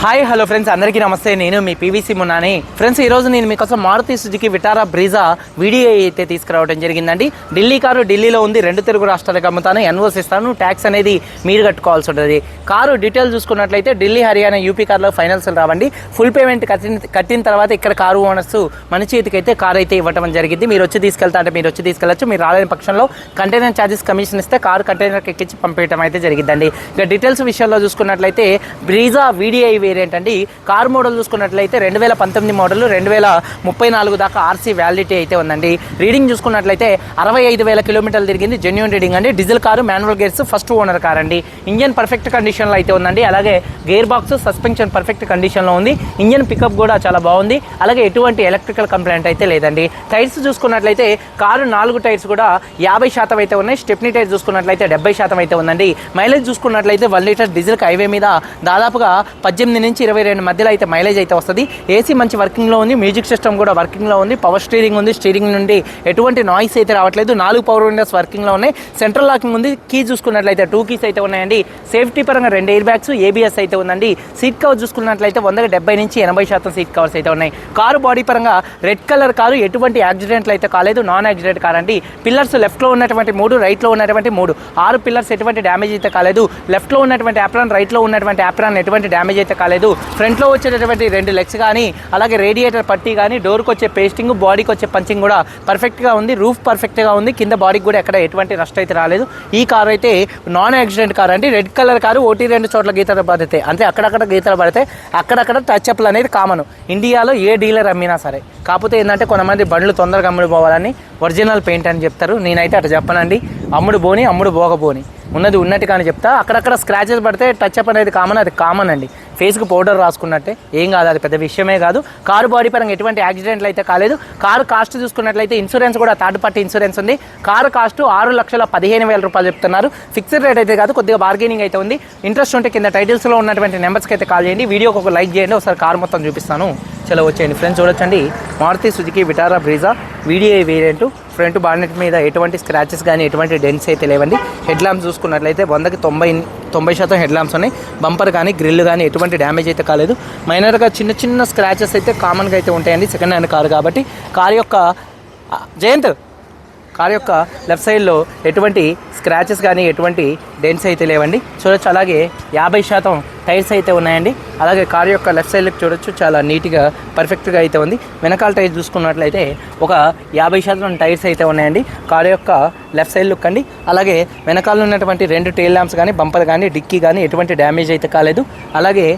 Hi hello friends అందరికీ నమస్తే. నేను మీ పీవీసీ మున్నాని. ఫ్రెండ్స్ ఈ రోజు నేను మీకోసం Maruti Suzuki Vitara Brezza video అయితే తీసుకురావడం జరిగిందండి. ఢిల్లీ కారు ఢిల్లీలో ఉంది. రెండు తెలుగు రాష్ట్రాలకు అమ్ముతాను. ఎన్వోస్ ఇస్తాను. ట్యాక్స్ అనేది మీరు కట్టుకోవాల్సి ఉంటుంది. కారు డీటెయిల్ చూసుకున్నట్లయితే ఢిల్లీ హర్యానా యూపీ కార్లో ఫైనల్స్ రావండి. ఫుల్ పేమెంట్ కట్టిన కట్టిన తర్వాత ఇక్కడ కారు ఓనర్స్ మన చేతికి అయితే కారు అయితే ఇవ్వడం జరిగింది. మీరు వచ్చి తీసుకెళ్తా అంటే మీరు వచ్చి తీసుకెళ్ళచ్చు. మీరు రాలేని పక్షంలో కంటైనర్ ఛార్జెస్ కమిషన్ ఇస్తే కారు కంటైనర్కి ఎక్కించి పంపించడం అయితే జరిగిందండి. ఇక డీటెయిల్స్ విషయంలో చూసుకున్నట్లయితే బ్రీజా వీడిఐ వేరియంట్ అండి. కార్ మోడల్ చూసుకున్నట్లయితే రెండు వేల పంతొమ్మిది మోడల్ రెండు వేల ముప్పై నాలుగు దాకా ఆర్సీ వ్యాలిడిటీ అయితే ఉందండి. రీడింగ్ చూసుకున్నట్లయితే అరవై ఐదు వేల కిలోమీటర్లు తిరిగింది జెన్యున్ రీడింగ్ అండి. Diesel car manual gears first owner car అండి. ఇంజన్ పర్ఫెక్ట్ కండిషన్లో అయితే ఉందండి. అలాగే గేర్ బాక్స్ సస్పెన్షన్ పర్ఫెక్ట్ కండిషన్లో ఉంది. ఇంజన్ పికప్ కూడా చాలా బాగుంది. అలాగే ఎటువంటి ఎలక్ట్రికల్ కంప్లైంట్ అయితే లేదండి. టైర్స్ చూసుకున్నట్లయితే కారు నాలుగు టైర్స్ కూడా యాభై శాతం అయితే ఉన్నాయి. స్టెప్నీ టైర్ చూసుకున్నట్లయితే డెబ్బై శాతం అయితే ఉందండి. మైలేజ్ చూసుకున్నట్లయితే వన్ లీటర్ డీజిల్ హైవే మీద దాదాపుగా పద్దెనిమిది నుంచి ఇరవై రెండు మధ్యలో అయితే మైలేజ్ అయితే వస్తుంది. ఏసీ మంచి వర్కింగ్లో ఉంది మ్యూజిక్ సిస్టమ్ కూడా వర్కింగ్లో ఉంది పవర్ స్టీరింగ్ ఉంది స్టీరింగ్ నుండి ఎటువంటి నాయిస్ అయితే రావట్లేదు. నాలుగు పవర్ విండోస్ వర్కింగ్లో ఉన్నాయి. సెంట్రల్ లాకింగ్ ఉంది. కీ చూసుకున్నట్లయితే టూ కీస్ అయితే ఉన్నాయండి. సేఫ్టీ పరంగా రెండు ఎయిర్ బ్యాగ్స్ ఏబిఎస్ అయితే ఉందండి. సీట్ కవర్ చూసుకున్నట్లయితే వందకి డెబ్బై నుంచి ఎనభై శాతం సీట్ కవర్స్ అయితే ఉన్నాయి. కారు బాడీ పరంగా రెడ్ కలర్ కారు ఎటువంటి యాక్సిడెంట్లు అయితే కాలేదు. నాన్ యాక్సిడెంట్ కార్ అండి పిల్లర్స్ లెఫ్ట్లో ఉన్నటువంటి మూడు రైట్లో ఉన్నటువంటి మూడు. ఆరు పిల్లర్స్ ఎటువంటి డ్యామేజ్ అయితే కాలేదు. లెఫ్ట్లో ఉన్నటువంటి యాప్రాన్ రైట్లో ఉన్నటువంటి యాప్రాన్ ఎటువంటి డ్యామేజ్ అయితే కాలేదు ఫ్రంట్లో వచ్చేటటువంటి రెండు లెగ్స్ కానీ అలాగే రేడియేటర్ పట్టీ కానీ డోర్కి వచ్చే పేస్టింగ్ బాడీకి వచ్చే పంచింగ్ కూడా పర్ఫెక్ట్గా ఉంది. రూఫ్ పర్ఫెక్ట్గా ఉంది. కింద బాడీకి కూడా ఎక్కడ ఎటువంటి నష్టం అయితే రాలేదు. ఈ కార్ అయితే నాన్ యాక్సిడెంట్ కార్ అండి రెడ్ కలర్ కారు ఒకటి రెండు చోట్ల గీతలు పడితే అంటే అక్కడక్కడ గీతలు పడితే అక్కడక్కడ టచ్ అప్లు అనేది కామన్ ఇండియాలో ఏ డీలర్ అమ్మినా సరే. కాకపోతే ఏంటంటే కొంతమంది బండ్లు తొందరగా అమ్ముడు పోవాలని ఒరిజినల్ పెయింట్ అని చెప్తారు. నేనైతే అటు చెప్పనండి. అమ్ముడు పోని అమ్ముడు బోగబోని ఉన్నది ఉన్నట్టు కానీ చెప్తా. అక్కడక్కడ స్క్రాచెస్ పడితే టచ్ అప్ అనేది కామన్ అది కామన్ అండి. ఫేస్కి పౌడర్ రాసుకున్నట్టే. ఏం కాదు అది పెద్ద విషయమే కాదు. కారు బాడీ పరంగా ఎటువంటి యాక్సిడెంట్లు అయితే కాలేదు. కారు కాస్ట్ చూసుకున్నట్లయితే ఇన్సూరెన్స్ కూడా థర్డ్ పార్టీ ఇన్సూరెన్స్ ఉంది. కారు కాస్ట్ ఆరు లక్షల పదిహేను వేల రూపాయలు చెప్తున్నారు. ఫిక్స్డ్ రేట్ అయితే కాదు కొద్దిగా బార్గెనింగ్ అయితే ఉంది. ఇంట్రెస్ట్ ఉంటే కింద టైటిల్స్లో ఉన్నటువంటి నెంబర్స్కి అయితే కాల్ చేయండి. వీడియోకి ఒక లైక్ చేయండి. ఒకసారి కారు మొత్తం చూపిస్తాను. చలో వచ్చేయండి. ఫ్రెండ్స్ చూడొచ్చండి. Maruti Suzuki Vitara Brezza video variant front bonnet మీద ఎటువంటి స్క్రాచెస్ కానీ ఎటువంటి డెన్స్ అయితే లేవండి. హెడ్ ల్యాంప్స్ చూసుకున్నట్లయితే వందకి తొంభై తొంభై శాతం హెడ్ ల్యాంప్స్ ఉన్నాయి. బంపర్ కానీ గ్రిల్ కానీ ఎటువంటి డ్యామేజ్ అయితే కాలేదు. మైనర్గా చిన్న చిన్న స్క్రాచెస్ అయితే కామన్గా అయితే ఉంటాయండి. సెకండ్ హ్యాండ్ కారు కాబట్టి. కారు యొక్క జయంత్ కార్ యొక్క లెఫ్ట్ సైడ్లో ఎటువంటి స్క్రాచెస్ కానీ ఎటువంటి డెన్స్ అయితే లేవండి. చూడొచ్చు అలాగే యాభై శాతం టైర్స్ అయితే ఉన్నాయండి. అలాగే కార్ యొక్క లెఫ్ట్ సైడ్కి చూడొచ్చు చాలా నీట్గా పర్ఫెక్ట్గా అయితే ఉంది. వెనకాల టైర్ చూసుకున్నట్లయితే ఒక యాభై శాతం టైర్స్ అయితే ఉన్నాయండి. కార్ యొక్క లెఫ్ట్ సైడ్ లుక్ అండి. అలాగే వెనకాల ఉన్నటువంటి రెండు టైల్ ల్యాంప్స్ కానీ బంపర్ కానీ డిక్కీ కానీ ఎటువంటి డ్యామేజ్ అయితే కాలేదు. అలాగే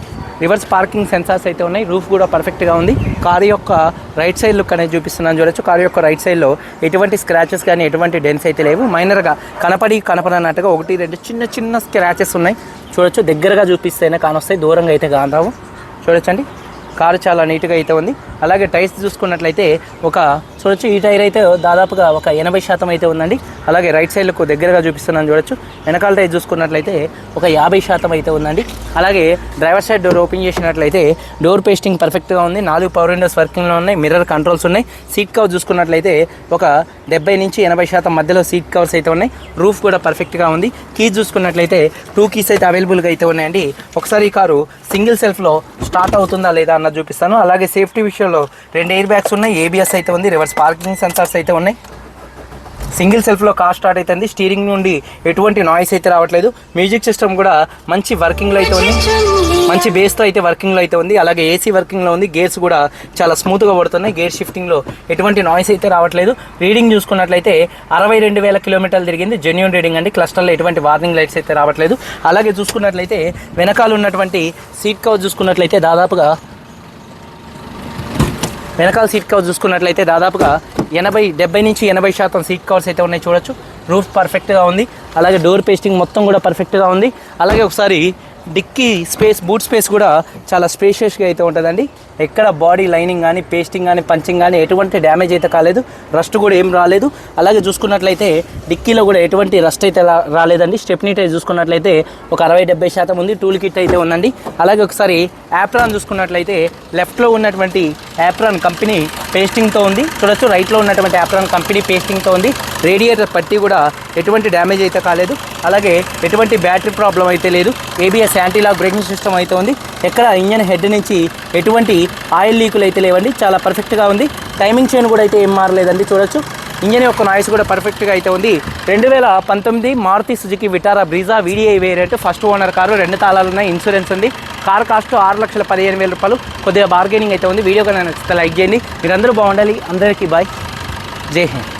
రివర్స్ పార్కింగ్ సెన్సార్స్ అయితే ఉన్నాయి. రూఫ్ కూడా పర్ఫెక్ట్గా ఉంది. కారు యొక్క రైట్ సైడ్ లుక్ అనేది చూపిస్తున్నాను. చూడొచ్చు. కారు యొక్క రైట్ సైడ్లో ఎటువంటి స్క్రాచెస్ కానీ ఎటువంటి డెన్స్ అయితే లేవు. మైనర్గా కనపడి కనపడనట్టుగా ఒకటి రెండు చిన్న చిన్న స్క్రాచెస్ ఉన్నాయి. చూడొచ్చు. దగ్గరగా చూపిస్తేనే కానొస్తాయి. దూరంగా అయితే కానరావు. చూడొచ్చండి. కారు చాలా నీట్గా అయితే ఉంది. అలాగే టైర్స్ చూసుకున్నట్లయితే ఒక చూడొచ్చు. ఈ టైర్ అయితే దాదాపుగా ఒక ఎనభై శాతం అయితే ఉందండి. అలాగే రైట్ సైడ్లకు దగ్గరగా చూపిస్తున్నాను చూడొచ్చు. వెనకాల టైర్ చూసుకున్నట్లయితే ఒక యాభై శాతం అయితే ఉందండి. అలాగే డ్రైవర్ సైడ్ డోర్ ఓపెన్ చేసినట్లయితే డోర్ పేస్టింగ్ పర్ఫెక్ట్గా ఉంది. నాలుగు పవర్ విండోస్ వర్కింగ్లో ఉన్నాయి. మిర్రర్ కంట్రోల్స్ ఉన్నాయి. సీట్ కవర్ చూసుకున్నట్లయితే ఒక డెబ్బై నుంచి ఎనభై శాతం మధ్యలో సీట్ కవర్స్ అయితే ఉన్నాయి. రూఫ్ కూడా పర్ఫెక్ట్గా ఉంది. కీస్ చూసుకున్నట్లయితే టూ కీస్ అయితే అవైలబుల్గా అయితే ఉన్నాయండి. ఒకసారి ఈ కారు సింగిల్ సెల్ఫ్లో స్టార్ట్ అవుతుందా లేదా అన్నది చూపిస్తాను. అలాగే సేఫ్టీ విషయంలో రెండు ఎయిర్ బ్యాగ్స్ ఉన్నాయి. ఏబిఎస్ అయితే ఉంది. రివర్స్ పార్కింగ్ సెన్సార్స్ అయితే ఉన్నాయి. సింగిల్ సెల్ఫ్లో కార్ స్టార్ట్ అవుతుంది స్టీరింగ్ నుండి ఎటువంటి నాయిస్ అయితే రావట్లేదు. మ్యూజిక్ సిస్టమ్ కూడా మంచి వర్కింగ్లో అయితే ఉంది. మంచి బేస్తో అయితే వర్కింగ్లో అయితే ఉంది. అలాగే ఏసీ వర్కింగ్లో ఉంది. గేర్స్ కూడా చాలా స్మూత్గా పడుతున్నాయి గేర్ షిఫ్టింగ్లో ఎటువంటి నాయిస్ అయితే రావట్లేదు. రీడింగ్ చూసుకున్నట్లయితే అరవై రెండు వేల కిలోమీటర్లు తిరిగింది. జెన్యున్ రీడింగ్ అండి. క్లస్టర్లో ఎటువంటి వార్నింగ్ లైట్స్ అయితే రావట్లేదు. అలాగే చూసుకున్నట్లయితే వెనకాల ఉన్నటువంటి సీట్ కవర్ చూసుకున్నట్లయితే దాదాపుగా వెనకాల సీట్ కవర్స్ చూసుకున్నట్లయితే దాదాపుగా ఎనభై డెబ్బై నుంచి ఎనభై శాతం సీట్ కవర్స్ అయితే ఉన్నాయి చూడొచ్చు. రూఫ్ పర్ఫెక్ట్గా ఉంది. అలాగే డోర్ పేస్టింగ్ మొత్తం కూడా పర్ఫెక్ట్గా ఉంది. అలాగే ఒకసారి డిక్కీ స్పేస్ బూట్ స్పేస్ కూడా చాలా స్పేషియస్గా అయితే ఉంటుందండి. ఎక్కడ బాడీ లైనింగ్ కానీ పేస్టింగ్ కానీ పంచింగ్ కానీ ఎటువంటి డ్యామేజ్ అయితే కాలేదు. రస్ట్ కూడా ఏం రాలేదు. అలాగే చూసుకున్నట్లయితే డిక్కీలో కూడా ఎటువంటి రస్ట్ అయితే రాలేదండి. స్టెప్నీ టైర్ చూసుకున్నట్లయితే ఒక అరవై డెబ్బై శాతం ఉంది. టూల్ కిట్ అయితే ఉందండి. అలాగే ఒకసారి యాప్రాన్ చూసుకున్నట్లయితే లెఫ్ట్లో ఉన్నటువంటి యాప్రాన్ కంపెనీ పేస్టింగ్తో ఉంది. చూడొచ్చు రైట్లో ఉన్నటువంటి యాప్రాన్ కంపెనీ పేస్టింగ్తో ఉంది. రేడియేటర్ పట్టి కూడా ఎటువంటి డ్యామేజ్ అయితే కాలేదు. అలాగే ఎటువంటి బ్యాటరీ ప్రాబ్లం అయితే లేదు. ఏబిఎస్ యాంటీలాక్ బ్రేకింగ్ సిస్టమ్ అయితే ఉంది. ఎక్కడ ఇంజన్ హెడ్ నుంచి ఎటువంటి ఆయిల్ లీకులు అయితే లేవండి. చాలా పర్ఫెక్ట్గా ఉంది. టైమింగ్ చైన్ కూడా అయితే ఏం మారలేదండి చూడొచ్చు. ఇంజన్ యొక్క నాయిస్ కూడా పర్ఫెక్ట్గా అయితే ఉంది. రెండు వేల పంతొమ్మిది Maruti Suzuki Vitara Brezza VDI variant first owner car రెండు తాళాలు ఉన్నాయి ఇన్సూరెన్స్ ఉంది. కార్ కాస్ట్ ఆరు లక్షల పదిహేను వేల రూపాయలు. కొద్దిగా బార్గెనింగ్ అయితే ఉంది. వీడియో కన్నా నచ్చితే లైక్ చేయండి. మీరందరూ బాగుండాలి. అందరికీ బాయ్ జై హింద్.